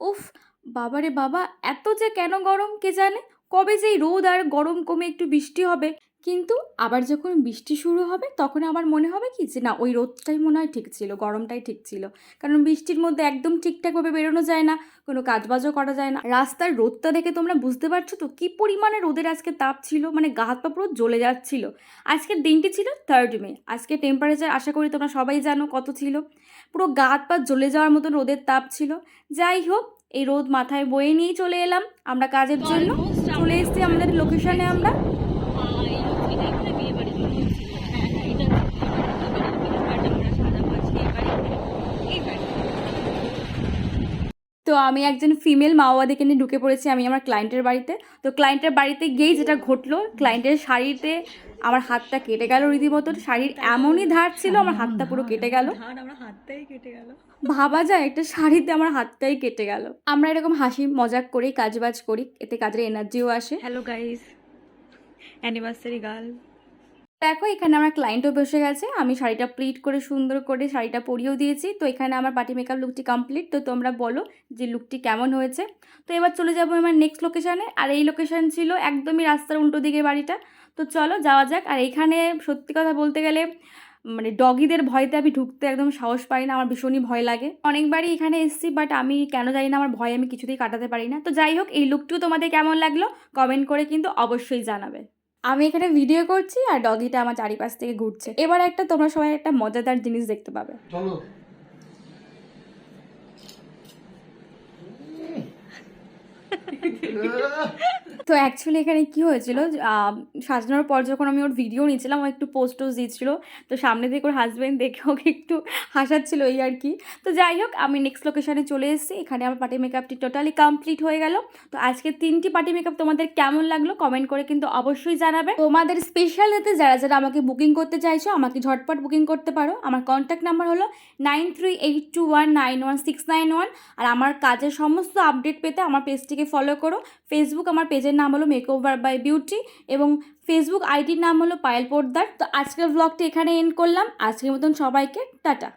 উফ, বাবারে বাবা, এত যে কেন গরম কে জানে? কবে যে রোদ আর গরম কমে একটু বৃষ্টি হবে। কিন্তু আবার যখন বৃষ্টি শুরু হবে, তখন আবার মনে হবে কি যে, না, ওই রোদটাই মনে হয় ঠিক ছিল, গরমটাই ঠিক ছিল। কারণ বৃষ্টির মধ্যে একদম ঠিকঠাকভাবে বেরোনো যায় না, কোনো কাজবাজও করা যায় না। রাস্তার রোদটা দেখে তোমরা বুঝতে পারছ তো কী পরিমাণে রোদের আজকে তাপ ছিল? মানে গা হাত পা পুরো জ্বলে যাচ্ছিল। আজকের দিনটি ছিল থার্ড মে আজকে টেম্পারেচার আশা করি তোমরা সবাই জানো কত ছিল। পুরো গা হাত পা জ্বলে যাওয়ার মতন রোদের তাপ ছিল। যাই হোক, এই রোদ মাথায় বয়ে নিয়েই চলে এলাম। আমরা কাজের জন্য চলে এসেছি আমাদের লোকেশনে আমরা। তো আমি একজন ফিমেল মাওবাদীকে নিয়ে ঢুকে পড়েছি আমি আমার ক্লায়েন্টের বাড়িতে। তো ক্লায়েন্টের বাড়িতে গিয়েই যেটা ঘটলো ক্লায়েন্টের শাড়িতে আমার হাতটা কেটে গেল রীতিমতো। শাড়ির এমনই ধার ছিল আমার হাতটা পুরো কেটে গেল। ভাবা যায় একটা শাড়িতে আমার হাতটাই কেটে গেল। আমরা এরকম হাসি মজাক করি কাজবাজ করি এতে কাজের এনার্জিও আসে। হ্যালো গাইস অ্যানিভার্সারি গার্ল দেখো, এখানে আমার ক্লায়েন্টও বসে গেছে। আমি শাড়িটা প্লিট করে, সুন্দর করে শাড়িটা পরিয়েও দিয়েছি। তো এখানে আমার পার্টি মেকআপ লুকটি কমপ্লিট তো তোমরা বলো যে লুকটি কেমন হয়েছে। তো এবার চলে যাব আমার নেক্সট লোকেশানে আর এই লোকেশান ছিল একদমই রাস্তার উল্টো দিকে বাড়িটা। তো চলো যাওয়া যাক। আর এখানে সত্যি কথা বলতে গেলে মানে ডগিদের ভয়তে আমি ঢুকতে একদম সাহস পাই না। আমার ভীষণই ভয় লাগে। অনেকবারই এখানে এসেছি বাট আমি কেন জানি না, আমার ভয় আমি কিছুতেই কাটাতে পারি না। তো যাই হোক, এই লুকটিও তোমাদের কেমন লাগল? কমেন্ট করে কিন্তু অবশ্যই জানাবে। আমি এখানে ভিডিও করছি আর ডগিটা আমার চারিপাশ থেকে ঘুরছে। এবার একটা তোমরা সবাই একটা মজাদার জিনিস দেখতে পাবে। চলো। তো অ্যাকচুয়ালি এখানে কি হয়েছিল সাজানোর পর যখন আমি ওর ভিডিও নিয়েছিলাম, ও একটু পোস্ট টোস্ট দিচ্ছিল তো সামনে থেকে ওর হাজব্যান্ড দেখে ওকে একটু হাসাচ্ছিল এই আর কি। তো যাই হোক, আমি নেক্সট লোকেশানে চলে এসেছি। এখানে আমার পার্টি মেকআপটি টোটালি কমপ্লিট হয়ে গেল। তো আজকে তিনটি পার্টি মেকআপ তোমাদের কেমন লাগল কমেন্ট করে কিন্তু অবশ্যই জানাবে। তোমাদের স্পেশাল এতে যারা যারা আমাকে বুকিং করতে চাইছো, আমাকে ঝটপট বুকিং করতে পারো। আমার কন্ট্যাক্ট নাম্বার হলো nine three eight two one nine one six nine one আর আমার কাজের সমস্ত আপডেট পেতে আমার পেজটিকে ফলো করো। ফেসবুক আমার পেজের নাম হলো মেকওভার বাই বিউটি এবং ফেসবুক আইডির নাম হলো পায়েল পোদ্দার তো আজকের ব্লগটি এখানে এন্ড করলাম। আজকের মতন সবাইকে টাটা।